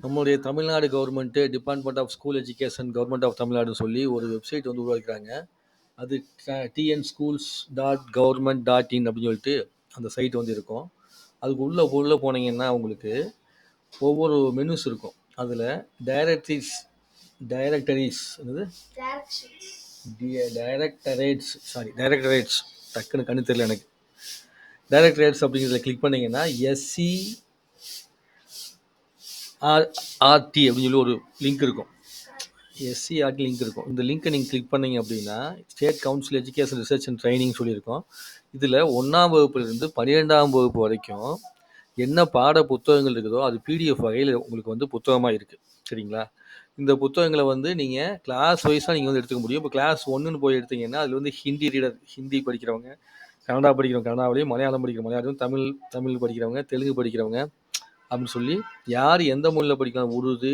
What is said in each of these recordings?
நம்முடைய Tamil Nadu government department of school education government of தமிழ்நாடுன்னு சொல்லி ஒரு வெப்சைட் வந்து உருவாக்கியிருக்காங்க. அது TN schools dot government dot in அப்படின்னு சொல்லிட்டு அந்த சைட் வந்து இருக்கும். அதுக்கு உள்ள உள்ள போனீங்கன்னா உங்களுக்கு ஒவ்வொரு மெனூஸ் இருக்கும். அதில டைரக்டரிஸ் டைரக்டரிஸ் என்னது? டைரக்டரேட்ஸ் சாரி டைரக்டரேட்ஸ் டக்குன்னு கண்ணு தெரியல எனக்கு. டைரக்டரேட்ஸ் அப்படிங்கிறத கிளிக் பண்ணீங்கன்னா எஸ்சி ஆர் ஆர்டி அப்படின்னு சொல்லி ஒரு லிங்க் இருக்கும். எஸ்சிஆர்டி லிங்க் இருக்கும். இந்த லிங்க்கை நீங்கள் கிளிக் பண்ணீங்க அப்படின்னா state council education research and training சொல்லியிருக்கோம். இதில் ஒன்றாம் வகுப்புலேருந்து பன்னிரெண்டாம் வகுப்பு வரைக்கும் என்ன பாட புத்தகங்கள் இருக்குதோ அது பிடிஎஃப் வகையில் உங்களுக்கு வந்து புத்தகமாக இருக்குது சரிங்களா இந்த புத்தகங்களை வந்து நீங்கள் கிளாஸ் வைஸாக நீங்கள் வந்து எடுத்துக்க முடியும் இப்போ கிளாஸ் ஒன்றுன்னு போய் எடுத்தீங்கன்னா அதில் வந்து ஹிந்தி ரீடர் ஹிந்தி படிக்கிறவங்க கன்னடா படிக்கிறவங்க கன்னடாவிலையும் மலையாளம் படிக்கிற மலையாளம் தமிழ் தமிழ் படிக்கிறவங்க தெலுங்கு படிக்கிறவங்க அப்படின்னு சொல்லி யார் எந்த மொழியில் படிக்கலாம் உருது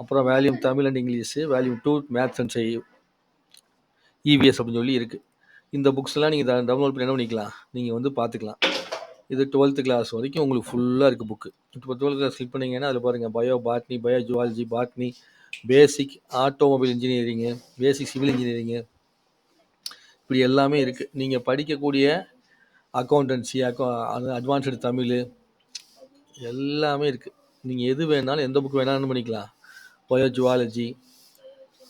அப்புறம் volume Tamil and English volume two maths and sci EVS அப்படின்னு சொல்லி இருக்குது இந்த புக்ஸ் எல்லாம் நீங்கள் டவுன்லோட் பண்ணி என்ன பண்ணிக்கலாம்? நீங்கள் வந்து பார்த்துக்கலாம். இது டுவெல்த்து கிளாஸ் வரைக்கும் உங்களுக்கு ஃபுல்லாக இருக்குது புக்கு இப்போ டுவெல்த் கிளாஸ் கிளிக் பண்ணிங்கன்னா அதில் பாருங்கள் bio botany bio zoology botany basic automobile engineering basic civil engineering இப்படி எல்லாமே இருக்குது நீங்கள் படிக்கக்கூடிய அக்கௌண்டன்சி அக்கௌ அட்வான்ஸ்டு தமிழ் எல்லாமே இருக்குது நீங்கள் எது வேணாலும் எந்த புக் வேணாலும் பண்ணிக்கலாம். பயோ ஜுவாலஜி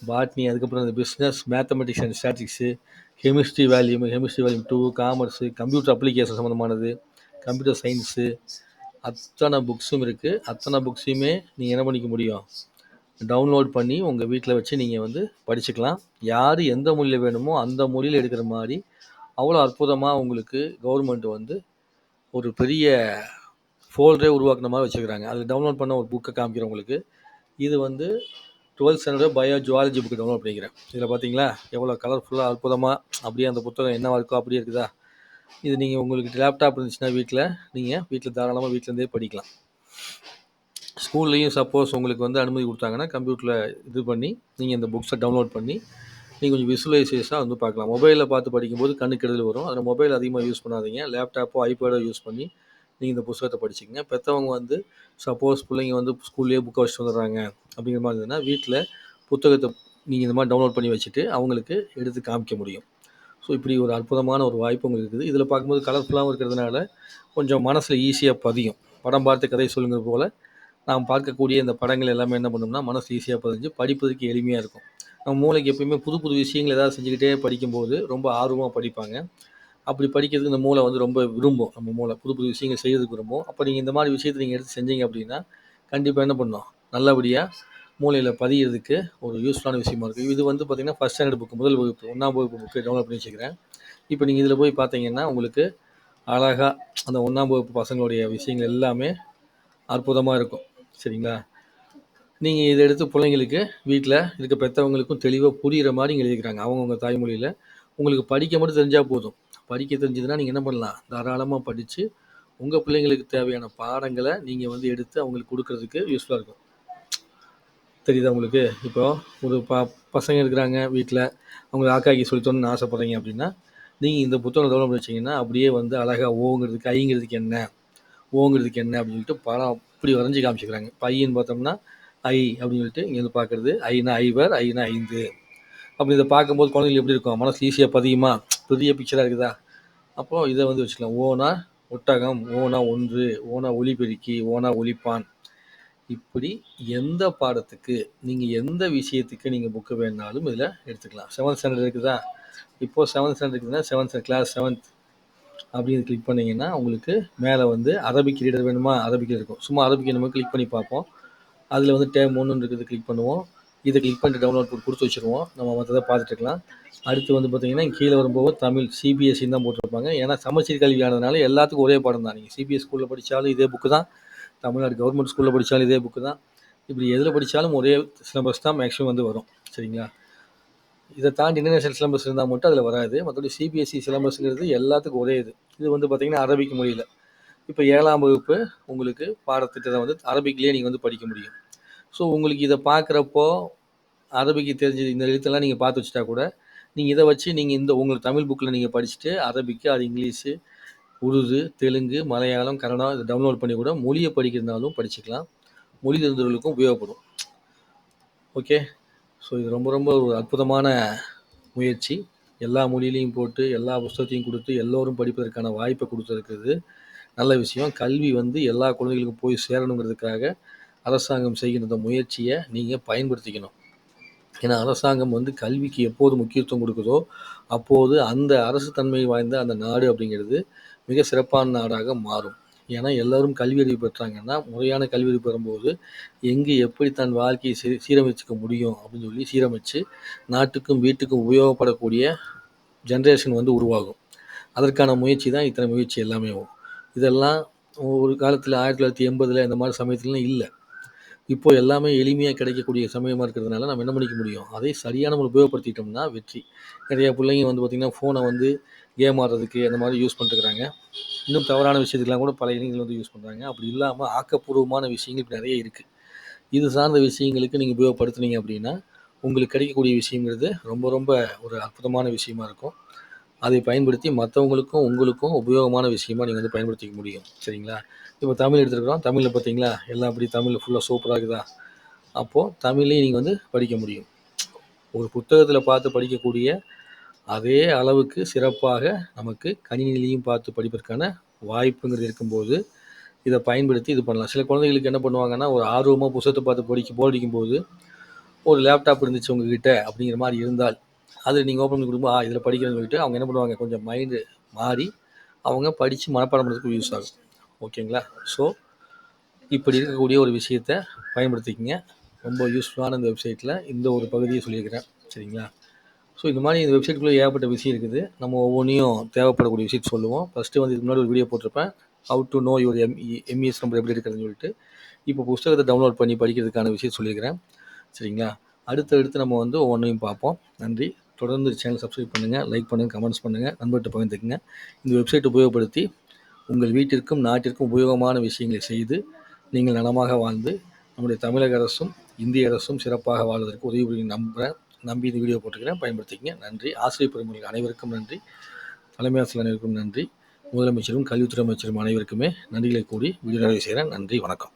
பாட்னி அதுக்கப்புறம் இந்த business mathematics and statistics chemistry volume chemistry volume two commerce computer application சம்மந்தமானது computer science அத்தனை புக்ஸும் இருக்குது அத்தனை புக்ஸையுமே நீங்கள் என்ன பண்ணிக்க முடியும்? டவுன்லோட் பண்ணி உங்கள் வீட்டில் வச்சு நீங்கள் வந்து படிச்சுக்கலாம். யார் எந்த மொழியில் வேணுமோ அந்த மொழியில் எடுக்கிற மாதிரி அவ்வளோ அற்புதமாக உங்களுக்கு கவர்மெண்ட் வந்து ஒரு பெரிய ஃபோல்டரே உருவாக்குன மாதிரி வச்சுருக்காங்க அதில் டவுன்லோட் பண்ண ஒரு புக்கை காமிக்கிறேன் உங்களுக்கு இது வந்து twelfth standard bio zoology book download பண்ணிக்கிறேன். இதில் பார்த்தீங்களா எவ்வளோ கலர்ஃபுல்லாக அற்புதமாக அப்படியே அந்த புத்தகம் என்ன இருக்கோ அப்படியே இருக்குதா? இது நீங்கள் உங்களுக்கு லேப்டாப் இருந்துச்சுன்னா வீட்டில் நீங்கள் வீட்டில் தாராளமாக வீட்டிலேருந்தே படிக்கலாம். ஸ்கூல்லையும் சப்போஸ் உங்களுக்கு வந்து அனுமதி கொடுத்தாங்கன்னா கம்ப்யூட்டரில் இது பண்ணி நீங்கள் இந்த புக்ஸை டவுன்லோட் பண்ணி நீங்கள் கொஞ்சம் விசுவலைசேஷனாக வந்து பார்க்கலாம். மொபைலில் பார்த்து படிக்கும்போது கண்ணு கெடுதல் வரும். அதில் மொபைல் அதிகமாக யூஸ் பண்ணாதீங்க. லேப்டாப்போ ஐபேடோ யூஸ் பண்ணி நீங்கள் இந்த புத்தகத்தை படிச்சுக்கங்க. பெற்றவங்க வந்து சப்போஸ் பிள்ளைங்க வந்து ஸ்கூல்லேயே புக்கை வச்சுட்டு வந்துடுறாங்க அப்படிங்கிற மாதிரி இருந்ததுன்னா வீட்டில் புத்தகத்தை நீங்கள் இந்த மாதிரி டவுன்லோட் பண்ணி வச்சுட்டு அவங்களுக்கு எடுத்து காமிக்க முடியும். ஸோ இப்படி ஒரு அற்புதமான ஒரு வாய்ப்பு உங்களுக்கு இருக்குது. இதில் பார்க்கும்போது கலர்ஃபுல்லாகவும் இருக்கிறதுனால கொஞ்சம் மனசில் ஈஸியாக பதியும். படம் பார்த்து கதை சொல்லுங்கிறது போல் நாம் பார்க்கக்கூடிய இந்த படங்கள் எல்லாமே என்ன பண்ணோம்னா மனசு ஈஸியாக பதிஞ்சு படிப்பதற்கு எளிமையாக இருக்கும். நம்ம மூளைக்கு எப்பயுமே புது புது விஷயங்கள் ஏதாவது செஞ்சுக்கிட்டே படிக்கும்போது ரொம்ப ஆர்வமாக படிப்பாங்க. அப்படி படிக்கிறதுக்கு இந்த மூளை வந்து ரொம்ப விரும்பும். நம்ம மூளை புது புது விஷயங்கள் செய்யறதுக்கு விரும்பும். அப்போ நீங்கள் இந்த மாதிரி விஷயத்தை நீங்கள் எடுத்து செஞ்சீங்க அப்படின்னா கண்டிப்பாக என்ன பண்ணும் நல்லபடியாக மூளையில் பதியிறதுக்கு ஒரு யூஸ்ஃபுல்லான விஷயமா இருக்குது இது வந்து பார்த்திங்கன்னா ஃபஸ்ட் ஸ்டாண்டர்ட் புக்கு முதல் வகுப்பு ஒன்றாம் வகுப்பு புக்கு டவுன்லோட் பண்ணி வச்சுக்கிறேன். இப்போ நீங்கள் இதில் போய் பார்த்தீங்கன்னா உங்களுக்கு அழகாக அந்த ஒன்றாம் வகுப்பு பசங்களுடைய விஷயங்கள் எல்லாமே அற்புதமாக இருக்கும். சரிங்களா? நீங்கள் இதை எடுத்து பிள்ளைங்களுக்கு வீட்டில் இருக்க பெற்றவங்களுக்கும் தெளிவாக புரிகிற மாதிரி இங்கே எழுதிக்கிறாங்க. அவங்கவுங்க தாய்மொழியில். உங்களுக்கு படிக்க மட்டும் தெரிஞ்சால் போதும். படிக்க தெரிஞ்சதுன்னா நீங்கள் என்ன பண்ணலாம்? தாராளமாக படித்து உங்கள் பிள்ளைங்களுக்கு தேவையான பாடங்களை நீங்கள் வந்து எடுத்து அவங்களுக்கு கொடுக்கறதுக்கு யூஸ்ஃபுல்லாக இருக்கும். தெரியுதா உங்களுக்கு? இப்போ ஒரு ப பசங்க இருக்கிறாங்க வீட்டில் அவங்களுக்கு ஆக்காக்கி சொல்லித்தோன்னு ஆசைப்பட்றீங்க அப்படின்னா நீங்கள் இந்த புத்தகம் டெவலப் வச்சிங்கன்னா அப்படியே வந்து அழகாக ஓங்கிறதுக்கு ஐங்கிறதுக்கு என்ன? ஓங்கிறதுக்கு என்ன அப்படின்னு சொல்லிட்டு படம் அப்படி வரைஞ்சி காமிச்சிக்கிறாங்க. பையன் பார்த்தோம்னா ஐ அப்படின்னு சொல்லிட்டு இங்கே வந்து பார்க்குறது. ஐனா ஐவர் ஐனா ஐந்து. அப்படி இதை பார்க்கும்போது குழந்தைங்களுக்கு எப்படி இருக்கும்? மனசு ஈஸியாக பதியுமா? புதிய பிக்சராக இருக்குதா? அப்போது இதை வந்து வச்சுக்கலாம். ஓனா ஒட்டகம் ஓனா ஒன்று ஓனா ஒலிபெருக்கி ஓனா ஒலிப்பான் இப்படி எந்த பாடத்துக்கு நீங்கள் எந்த விஷயத்துக்கு நீங்கள் புக்கு வேணாலும் இதில் எடுத்துக்கலாம். செவன்த் ஸ்டாண்டர்ட் இருக்குதா? இப்போது செவன்த் ஸ்டாண்டர்ட் இருக்குதுன்னா செவன்த் கிளாஸ் செவன்த் அப்படின்னு கிளிக் பண்ணிங்கன்னா உங்களுக்கு மேலே வந்து அரபிக் ரீடர் வேணுமா? அரபிக் இருக்கும். சும்மா அரபிக் நம்ம கிளிக் பண்ணி பார்ப்போம். அதில் வந்து டேம் ஒன்று இருக்குது கிளிக் பண்ணுவோம். இதை கிளிக் பண்ணிட்டு டவுன்லோட் போட்டு கொடுத்து வச்சுருவோம். நம்ம மற்றதை பார்த்துட்டுக்கலாம் அடுத்து வந்து பார்த்தீங்கன்னா கீழே வரும்போது தமிழ் சிபிஎஸ்சி தான் போட்டிருப்பாங்க. ஏன்னா சமச்சீர் கல்வியானதுனால எல்லாத்துக்கும் ஒரே பாடம் தான். நீங்கள் சிபிஎஸ் ஸ்கூலில் படித்தாலும் இதே புக்கு தான். தமிழ்நாடு கவர்மெண்ட் ஸ்கூலில் படித்தாலும் இதே புக்கு தான். இப்படி எதில் படித்தாலும் ஒரே சிலபஸ் தான் மேக்ஸிமம் வந்து வரும். சரிங்களா? இதை தாண்டி இன்டர்நேஷனல் சிலபஸ் இருந்தால் மட்டும் அதில் வராது. மற்றபடி சிபிஎஸ்சி சிலபஸ்ங்கிறது எல்லாத்துக்கும் ஒரே இது. இது வந்து பார்த்திங்கன்னா அரபிக் மொழியில். இப்போ ஏழாம் வகுப்பு உங்களுக்கு பாடத்திட்டத்தை வந்து அரபிக்லேயே நீங்கள் வந்து படிக்க முடியும். ஸோ உங்களுக்கு இதை பார்க்குறப்போ அரபிக்கு தெரிஞ்சு இந்த எழுத்தெல்லாம் நீங்கள் பார்த்து வச்சுட்டா கூட நீங்கள் இதை வச்சு நீங்கள் இந்த உங்களுக்கு தமிழ் புக்கில் நீங்கள் படிச்சுட்டு அரபிக்கு அது இங்கிலீஷு உருது தெலுங்கு மலையாளம் கன்னடம் இதை டவுன்லோட் பண்ணி கூட மொழியை படிக்கிறதுனாலும் படிச்சுக்கலாம். மொழி தெரிந்தவர்களுக்கும் உபயோகப்படும். ஓகே ஸோ இது ரொம்ப ரொம்ப ஒரு அற்புதமான முயற்சி. எல்லா மொழியிலையும் போட்டு எல்லா புஸ்தகத்தையும் கொடுத்து எல்லோரும் படிப்பதற்கான வாய்ப்பை கொடுத்துருக்குது நல்ல விஷயம். கல்வி வந்து எல்லா குழந்தைகளுக்கும் போய் சேரணுங்கிறதுக்காக அரசாங்கம் செய்கின்ற இந்த முயற்சியை நீங்கள் பயன்படுத்திக்கணும். ஏன்னா அரசாங்கம் வந்து கல்விக்கு எப்போது முக்கியத்துவம் கொடுக்குதோ அப்போது அந்த அரசு தன்மை வாய்ந்த அந்த நாடு அப்படிங்கிறது மிக சிறப்பான நாடாக மாறும். ஏன்னா எல்லோரும் கல்வியறிவு பெற்றாங்கன்னா முறையான கல்வியறிவு பெறும்போது எங்கே எப்படி தன் வாழ்க்கையை சீ சீரமைச்சுக்க முடியும் அப்படின்னு சொல்லி சீரமைச்சு நாட்டுக்கும் வீட்டுக்கும் உபயோகப்படக்கூடிய ஜென்ரேஷன் வந்து உருவாகும். அதற்கான முயற்சி தான் இத்தனை முயற்சி எல்லாமே இதெல்லாம் ஒரு காலத்தில் ஆயிரத்தி தொள்ளாயிரத்தி எண்பதில் இந்த மாதிரி சமயத்துலலாம் இல்லை. இப்போ எல்லாமே எளிமையாக கிடைக்கக்கூடிய சமயமாக இருக்கிறதுனால நம்ம என்ன பண்ணிக்க முடியும்? அதை சரியான நம்ம உபயோகப்படுத்திட்டோம்னா வெற்றி. நிறைய பிள்ளைங்க வந்து பார்த்திங்கன்னா ஃபோனை வந்து கேம் ஆடுறதுக்கு அந்த மாதிரி யூஸ் பண்ணிட்டுருக்காங்க இன்னும் தவறான விஷயத்துக்கெலாம் கூட பல இளைஞர்கள் வந்து யூஸ் பண்ணுறாங்க அப்படி இல்லாமல் ஆக்கப்பூர்வமான விஷயங்கள் இப்போ நிறைய இருக்குது இது சார்ந்த விஷயங்களுக்கு நீங்கள் உபயோகப்படுத்துனீங்க அப்படின்னா உங்களுக்கு கிடைக்கக்கூடிய விஷயங்கிறது ரொம்ப ரொம்ப ஒரு அற்புதமான விஷயமா இருக்கும். அதை பயன்படுத்தி மற்றவங்களுக்கும் உங்களுக்கும் உபயோகமான விஷயமா நீங்கள் வந்து பயன்படுத்திக்க முடியும். சரிங்களா? இப்போ தமிழ் எடுத்துருக்குறோம். தமிழில் பார்த்தீங்களா எல்லாம் அப்படி தமிழில் ஃபுல்லாக சூப்பராக இருக்குதா? அப்போது தமிழ்லேயும் நீங்கள் வந்து படிக்க முடியும். ஒரு புத்தகத்தில் பார்த்து படிக்கக்கூடிய அதே அளவுக்கு சிறப்பாக நமக்கு கணினிலையும் பார்த்து படிப்பதற்கான வாய்ப்புங்கிறது இருக்கும்போது இதை பயன்படுத்தி இது பண்ணலாம். சில குழந்தைகளுக்கு என்ன பண்ணுவாங்கன்னா ஒரு ஆர்வமாக புத்தகத்தை பார்த்து படிக்க போர் அடிக்கும்போது ஒரு லேப்டாப் இருந்துச்சு உங்ககிட்ட அப்படிங்கிற மாதிரி இருந்தால் அதில் நீங்கள் ஓப்பன் பண்ணி கொடுக்கும்போது ஆ இதில் படிக்கிறேன்னு சொல்லிட்டு அவங்க என்ன பண்ணுவாங்க கொஞ்சம் மைண்டு மாறி அவங்க படித்து மனப்பாடம் பண்ணுறதுக்கு யூஸ் ஆகும். ஓகேங்களா ஸோ இப்படி இருக்கக்கூடிய ஒரு விஷயத்த பயன்படுத்திக்கிங்க. ரொம்ப யூஸ்ஃபுல்லான இந்த வெப்சைட்டில் இந்த ஒரு பகுதியை சொல்லியிருக்கிறேன். சரிங்களா? ஸோ இந்த மாதிரி இந்த வெப்சைட்டுக்குள்ளே ஏகப்பட்ட விஷயம் இருக்குது. நம்ம ஒவ்வொன்றையும் தேவைப்படக்கூடிய விஷயத்தை சொல்லுவோம். ஃபஸ்ட்டு வந்து இதுக்கு முன்னாடி ஒரு வீடியோ போட்டிருப்பேன். How to know your M EMIS number எப்படி இருக்கிறதுன்னு சொல்லிட்டு. இப்போ புஸ்தகத்தை டவுன்லோட் பண்ணி படிக்கிறதுக்கான விஷயம் சொல்லியிருக்கிறேன். சரிங்களா? அடுத்தடுத்து நம்ம வந்து ஒவ்வொன்றையும் பார்ப்போம். நன்றி. தொடர்ந்து சேனல் சப்ஸ்கிரைப் பண்ணுங்கள் லைக் பண்ணுங்கள் கமெண்ட்ஸ் பண்ணுங்கள் நண்பர்கிட்ட பகிர்ந்துக்குங்க. இந்த வெப்சைட் உபயோகப்படுத்தி உங்கள் வீட்டிற்கும் நாட்டிற்கும் உபயோகமான விஷயங்களை செய்து நீங்கள் நலமாக வாழ்ந்து நம்முடைய தமிழக அரசும் இந்திய அரசும் சிறப்பாக வாழ்வதற்கு உதவி புரியும் நம்புகிறேன் நம்பி இந்த வீடியோ போட்டுக்கிறேன் பயன்படுத்திக்கங்க. நன்றி. ஆசிரியர் பெருமக்கள் அனைவருக்கும் நன்றி. தலைமை ஆசிரியர் அனைவருக்கும் நன்றி. முதலமைச்சரும் கல்வித்துறை அமைச்சரும் அனைவருக்குமே நன்றிகளை கூடி வீடியோ நிறைவு செய்கிறேன் நன்றி. வணக்கம்.